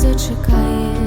зачекає.